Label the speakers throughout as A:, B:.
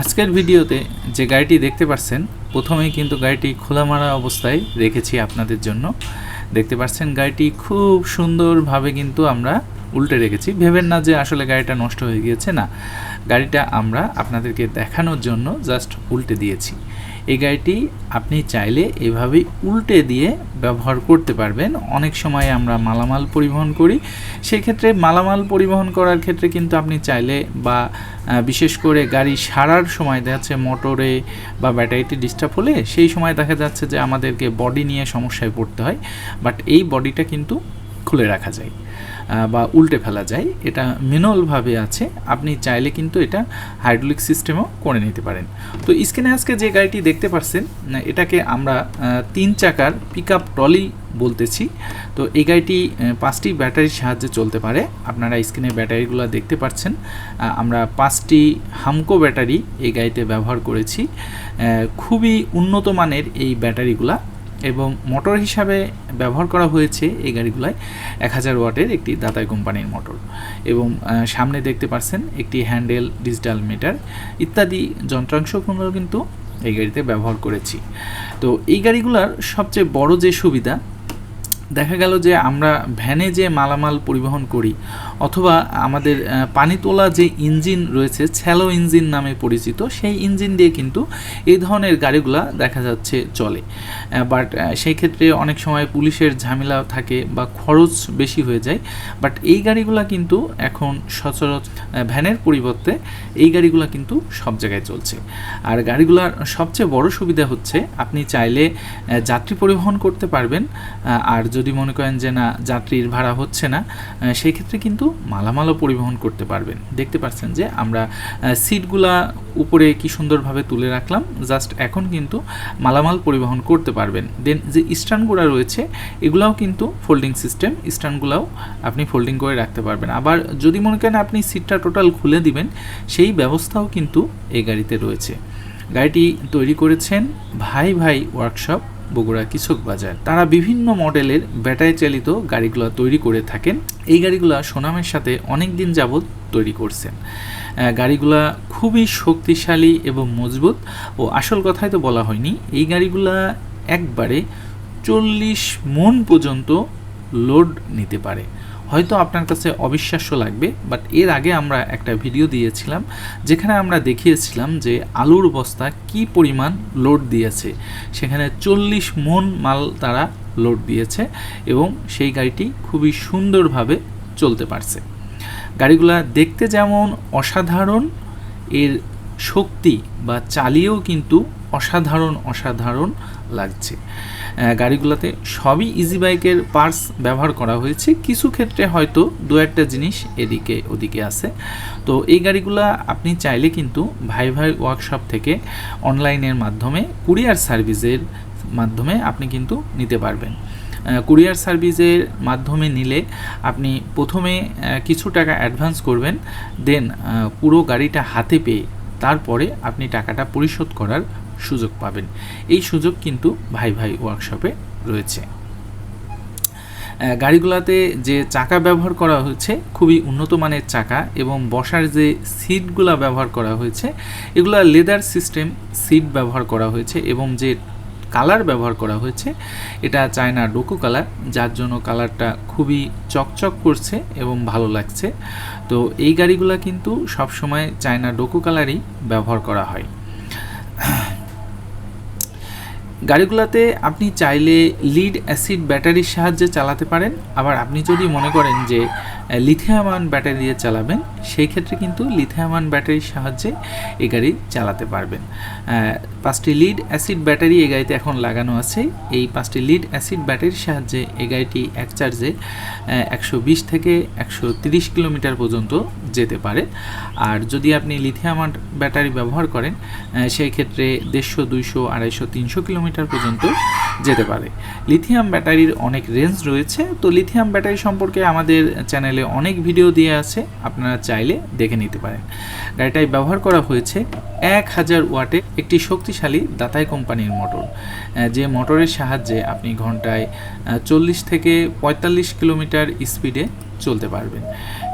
A: আজকের ভিডিওতে যে গাড়িটি দেখতে পাচ্ছেন প্রথমেই কিন্তু গাড়িটি খোলা মারা অবস্থায় রেখেছি আপনাদের জন্য। দেখতে পাচ্ছেন গাড়িটি খুব সুন্দরভাবে কিন্তু আমরা উল্টে রেখেছি। ভেবেন না যে আসলে গাড়িটা নষ্ট হয়ে গিয়েছে, না। গাড়িটা আমরা আপনাদেরকে দেখানোর জন্য জাস্ট উল্টে দিয়েছি। এই গাড়িটি আপনি চাইলে এভাবেই উল্টে দিয়ে ব্যবহার করতে পারবেন। অনেক সময় আমরা মালামাল পরিবহন করি। সেক্ষেত্রে মালামাল পরিবহন করার ক্ষেত্রে কিন্তু আপনি চাইলে বা বিশেষ করে গাড়ি সারার সময় দেখা যাচ্ছে মোটরে বা ব্যাটারিতে ডিস্টার্ব হলে সেই সময় দেখা যাচ্ছে যে আমাদেরকে বডি নিয়ে সমস্যায় পড়তে হয়। বাট এই বডিটা কিন্তু খুলে রাখা যায়। বা উল্টে ফেলা যায়, এটা ম্যানুয়ালভাবে আছে, আপনি চাইলে কিন্তু এটা হাইড্রোলিক সিস্টেমও করে নিতে পারেন। তো স্ক্রিনে আজকে যে গাড়িটি দেখতে পাচ্ছেন এটাকে আমরা তিন চাকার পিক আপ ট্রলি বলতেছি। তো এই গাড়িটি পাঁচটি ব্যাটারির সাহায্যে চলতে পারে। আপনারা স্ক্রিনে ব্যাটারিগুলো দেখতে পাচ্ছেন আমরা পাঁচটি হামকো ব্যাটারি এই গাড়িতে ব্যবহার করেছি। খুবই উন্নত মানের এই ব্যাটারিগুলা এবং মোটর হিসাবে ব্যবহার করা হয়েছে এই গাড়িগুলায় এক হাজার ওয়াটের একটি দাতাই কোম্পানির মোটর এবং সামনে দেখতে পাচ্ছেন একটি হ্যান্ডেল, ডিজিটাল মিটার ইত্যাদি যন্ত্রাংশগুলো কিন্তু এই গাড়িতে ব্যবহার করেছি। তো এই গাড়িগুলোর সবচেয়ে বড় যে সুবিধা, দেখা গেল যে আমরা ভ্যানে যে মালামাল পরিবহন করি অথবা আমাদের পানি তোলা যে ইঞ্জিন রয়েছে, ছ্যালো ইঞ্জিন নামে পরিচিত, সেই ইঞ্জিন দিয়ে কিন্তু এই ধরনের গাড়িগুলা দেখা যাচ্ছে চলে। বাট সেই ক্ষেত্রে অনেক সময় পুলিশের ঝামেলা থাকে বা খরচ বেশি হয়ে যায়। বাট এই গাড়িগুলা কিন্তু এখন সচরাচর ভ্যানের পরিবর্তে এই গাড়িগুলা কিন্তু সব জায়গায় চলছে। আর গাড়িগুলার সবচেয়ে বড় সুবিধা হচ্ছে, আপনি চাইলে যাত্রী পরিবহন করতে পারবেন। আর যদি মনে করেন যে না, যাত্রীর ভাড়া হচ্ছে না সেই ক্ষেত্রে কিন্তু মালামালও পরিবহন করতে পারবেন। দেখতে পাচ্ছেন যে আমরা সিটগুলা উপরে কি সুন্দরভাবে তুলে রাখলাম, জাস্ট এখন কিন্তু মালামাল পরিবহন করতে পারবেন। দেন যে স্ট্যান্ডগুলো রয়েছে, এগুলাও কিন্তু ফোল্ডিং সিস্টেম, স্ট্যান্ডগুলাও আপনি ফোল্ডিং করে রাখতে পারবেন। আবার যদি মনে করেন আপনি সিটটা টোটাল খুলে দিবেন, সেই ব্যবস্থাও কিন্তু এই গাড়িতে রয়েছে। গাড়িটি তৈরি করেছেন ভাই ভাই ওয়ার্কশপ বগুড়া কিচক বাজার। তারা বিভিন্ন মডেলের ব্যাটারি চালিত গাড়িগুলো তৈরি করে থাকেন। এই গাড়িগুলো সুনামের সাথে অনেক দিন যাবৎ তৈরি করছেন। গাড়িগুলা খুবই শক্তিশালী এবং মজবুত। ও আসল কথাই তো বলা হয়নি, এই গাড়িগুলা একবারে চল্লিশ মন পর্যন্ত লোড নিতে পারে। হয়তো আপনার কাছে অবিশ্বাস্য লাগবে বাট এর আগে আমরা একটা ভিডিও দিয়েছিলাম, যেখানে আমরা দেখিয়েছিলাম যে আলুর বস্তা কি পরিমাণ লোড দিয়েছে। সেখানে চল্লিশ মন মাল তারা লোড দিয়েছে এবং সেই গাড়িটি খুবই সুন্দরভাবে চলতে পারছে। গাড়িগুলা দেখতে যেমন অসাধারণ, এর শক্তি বা চালিয়েও কিন্তু অসাধারণ অসাধারণ লাগছে। গাড়িগুলোতে সবই ইজি বাইকের পার্টস ব্যবহার করা হয়েছে। কিছু ক্ষেত্রে হয়তো দু একটা জিনিস এদিকে, ওদিকে আছে। তো এই গাড়িগুলা আপনি চাইলে কিন্তু ভাই ভাই ওয়ার্কশপ থেকে অনলাইনের মাধ্যমে কুরিয়ার সার্ভিসের মাধ্যমে আপনি কিন্তু নিতে পারবেন। কুরিয়ার সার্ভিসের মাধ্যমে নিলে আপনি প্রথমে কিছু টাকা অ্যাডভান্স করবেন। দেন পুরো গাড়িটা হাতে পেয়ে তারপরে আপনি টাকাটা পরিশোধ করার সুযোগ পাবেন। এই সুযোগ কিন্তু ভাই ভাই ওয়ার্কশপে রয়েছে। গাড়িগুলোতে যে চাকা ব্যবহার করা হয়েছে, খুবই উন্নত মানের চাকা এবং বসার যে সিটগুলো ব্যবহার করা হয়েছে, এগুলো লেদার সিস্টেম সিট ব্যবহার করা হয়েছে এবং যে কালার ব্যবহার করা হয়েছে। এটা চায়না ডোকো কালার, যার জন্য কালারটা খুবই চকচক করছে এবং ভালো লাগছে। তো এই গাড়িগুলো কিন্তু সবসময় চায়না ডোকো কালারই ব্যবহার করা হয়। গাড়িগুলোতে আপনি চাইলে লিড অ্যাসিড ব্যাটারির সাহায্যে চালাতে পারেন। আবার আপনি যদি মনে করেন যে লিথিয়ামান ব্যাটারি দিয়ে চালাবেন, সেই ক্ষেত্রে কিন্তু লিথিয়ামান ব্যাটারির সাহায্যে এই গাড়ি চালাতে পারবেন। পাঁচটি লিড অ্যাসিড ব্যাটারি এই গাড়িতে এখন লাগানো আছে। এই পাঁচটি লিড অ্যাসিড ব্যাটারির সাহায্যে এই গাড়িটি এক চার্জে একশো বিশ থেকে একশো তিরিশ কিলোমিটার পর্যন্ত যেতে পারে। আর যদি আপনি লিথিয়ামান ব্যাটারি ব্যবহার করেন সেই ক্ষেত্রে দেড়শো, দুইশো, আড়াইশো, তিনশো কিলোমিটার পর্যন্ত যেতে পারে। লিথিয়াম ব্যাটারির অনেক রেঞ্জ রয়েছে। তো লিথিয়াম ব্যাটারি সম্পর্কে আমাদের চ্যানেলে অনেক ভিডিও দিয়ে আছে। আপনারা চাইলে দেখে নিতে পারেন। গাড়িটায় ব্যবহার করা হয়েছে এক হাজার ওয়াটের একটি শক্তিশালী দাতাই কোম্পানির মোটর যে মোটরের সাহায্যে আপনি ঘন্টায় চল্লিশ থেকে পঁয়তাল্লিশ কিলোমিটার স্পিডে চলতে পারবেন।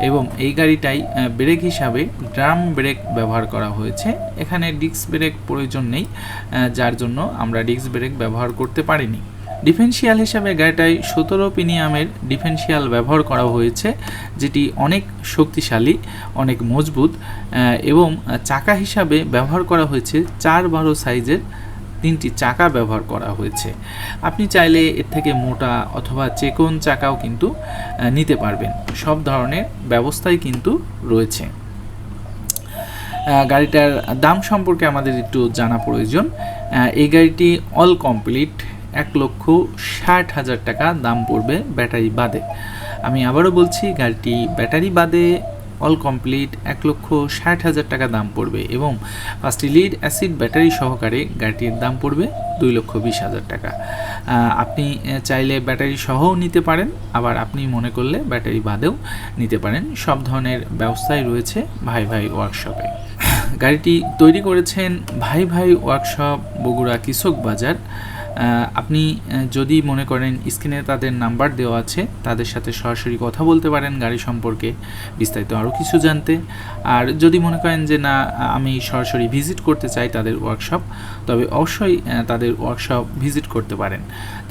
A: এবং এই গাড়িটাই ব্রেক হিসাবে ড্রাম ব্রেক ব্যবহার করা হয়েছে। এখানে ডিস্ক ব্রেক প্রয়োজন নেই যার জন্য আমরা ডিস্ক ব্রেক ব্যবহার করতে পারিনি। ডিফেন্সিয়াল হিসাবে গাড়িটায় সতেরো পিনিয়ামের ডিফেন্সিয়াল ব্যবহার করা হয়েছে, যেটি অনেক শক্তিশালী, অনেক মজবুত এবং চাকা হিসাবে ব্যবহার করা হয়েছে চার বারো সাইজের তিনটি চাকা ব্যবহার করা হয়েছে। আপনি চাইলে এর থেকে মোটা অথবা চেকন চাকাও কিন্তু নিতে পারবেন। সব ধরনের ব্যবস্থাই কিন্তু রয়েছে। গাড়িটার দাম সম্পর্কে আমাদের একটু জানা প্রয়োজন। এই গাড়িটি অল কমপ্লিট, এক লক্ষ ষাট হাজার টাকা দাম পড়বে ব্যাটারি বাদে। আমি আবারও বলছি, গাড়িটি ব্যাটারি বাদে অল কমপ্লিট এক লক্ষ ষাট হাজার টাকা দাম পড়বে এবং পাঁচটি লিড অ্যাসিড ব্যাটারি সহকারে গাড়িটির দাম পড়বে দুই লক্ষ বিশ হাজার টাকা। আপনি চাইলে ব্যাটারি সহও নিতে পারেন, আবার আপনি মনে করলে ব্যাটারি বাদেও নিতে পারেন। সব ধরনের ব্যবস্থাই রয়েছে ভাই ভাই ওয়ার্কশপে গাড়িটি তৈরি করেছেন ভাই ভাই ওয়ার্কশপ বগুড়া কৃষক বাজার। আপনি যদি মনে করেন স্ক্রিনে তাদের নাম্বার দেওয়া আছে, তাদের সাথে সরাসরি কথা বলতে পারেন গাড়ি সম্পর্কে, বিস্তারিত আরও কিছু জানতে। আর যদি মনে করেন যে না, আমি সরাসরি ভিজিট করতে চাই তাদের ওয়ার্কশপ, তবে অবশ্যই তাদের ওয়ার্কশপ ভিজিট করতে পারেন।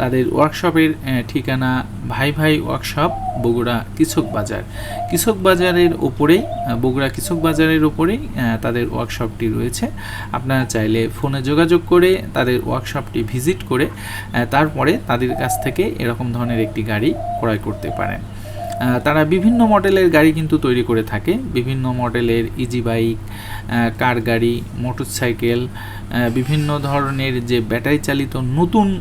A: তাদের ওয়ার্কশপের ঠিকানা ভাই ভাই ওয়ার্কশপ, বগুড়া কৃষক বাজার। কৃষক বাজারের ওপরেই বগুড়া কৃষক বাজারের ওপরেই তাদের ওয়ার্কশপটি রয়েছে। আপনারা চাইলে ফোনে যোগাযোগ করে তাদের ওয়ার্কশপটি ভিজিট করে আহ, তারপরে তাদের কাছ থেকে এরকম ধরনের একটি গাড়ি ক্রয় করতে পারেন। তারা বিভিন্ন মডেলের গাড়ি কিন্তু তৈরি করে থাকে। বিভিন্ন মডেলের ইজি বাইক কার গাড়ি মোটরসাইকেল বিভিন্ন ধরনের যে ব্যাটারি চালিত নতুন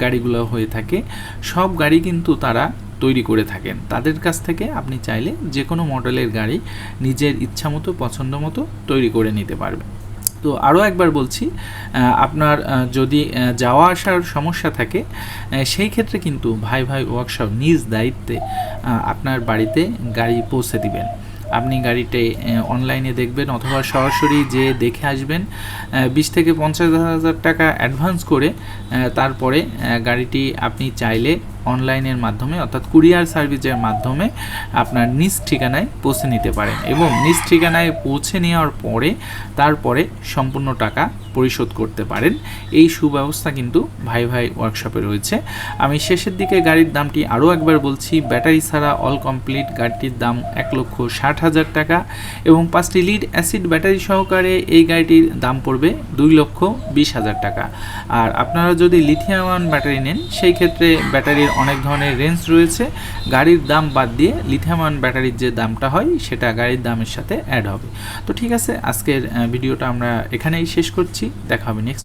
A: গাড়িগুলো হয়ে থাকে সব গাড়ি কিন্তু তারা তৈরি করে থাকেন। তাদের কাছ থেকে আপনি চাইলে যে কোনো মডেলের গাড়ি নিজের ইচ্ছামতো পছন্দ মতো তৈরি করে নিতে পারবেন। তো আরও একবার বলছি আপনার যদি যাওয়া আসার সমস্যা থাকে সেই ক্ষেত্রে কিন্তু ভাই ভাই ওয়ার্কশপ নিজ দায়িত্বে আপনার বাড়িতে গাড়ি পৌঁছে দিবেন। আপনি গাড়িতে অনলাইনে দেখবেন অথবা সরাসরি যে দেখে আসবেন বিশ থেকে পঞ্চাশ হাজার টাকা অ্যাডভান্স করে তারপরে গাড়িটি আপনি চাইলে অনলাইনের মাধ্যমে, অর্থাৎ কুরিয়ার সার্ভিসের মাধ্যমে আপনার নিজ ঠিকানায় পৌঁছে নিতে পারেন এবং নিজ ঠিকানায় পৌঁছে নেওয়ার পরে তারপরে সম্পূর্ণ টাকা পরিশোধ করতে পারেন। এই সুব্যবস্থা কিন্তু ভাই ভাই ওয়ার্কশপে রয়েছে। আমি শেষের দিকে গাড়ির দামটি আরও একবার বলছি, ব্যাটারি ছাড়া অল কমপ্লিট গাড়িটির দাম এক লক্ষ ষাট হাজার টাকা এবং পাঁচটি লিড অ্যাসিড ব্যাটারি সহকারে এই গাড়িটির দাম পড়বে দুই লক্ষ বিশ হাজার টাকা। আর আপনারা যদি লিথিয়াম ব্যাটারি নেন, সেই ক্ষেত্রে ব্যাটারির অনেক ধরনের রেঞ্জ রয়েছে। গাড়ির দাম বাদ দিয়ে লিথিয়াম ব্যাটারির যে দামটা হয়, সেটা গাড়ির দামের সাথে অ্যাড হবে। তো ঠিক আছে, আজকের ভিডিওটা আমরা এখানেই শেষ করছি। দেখা হবে নেক্সট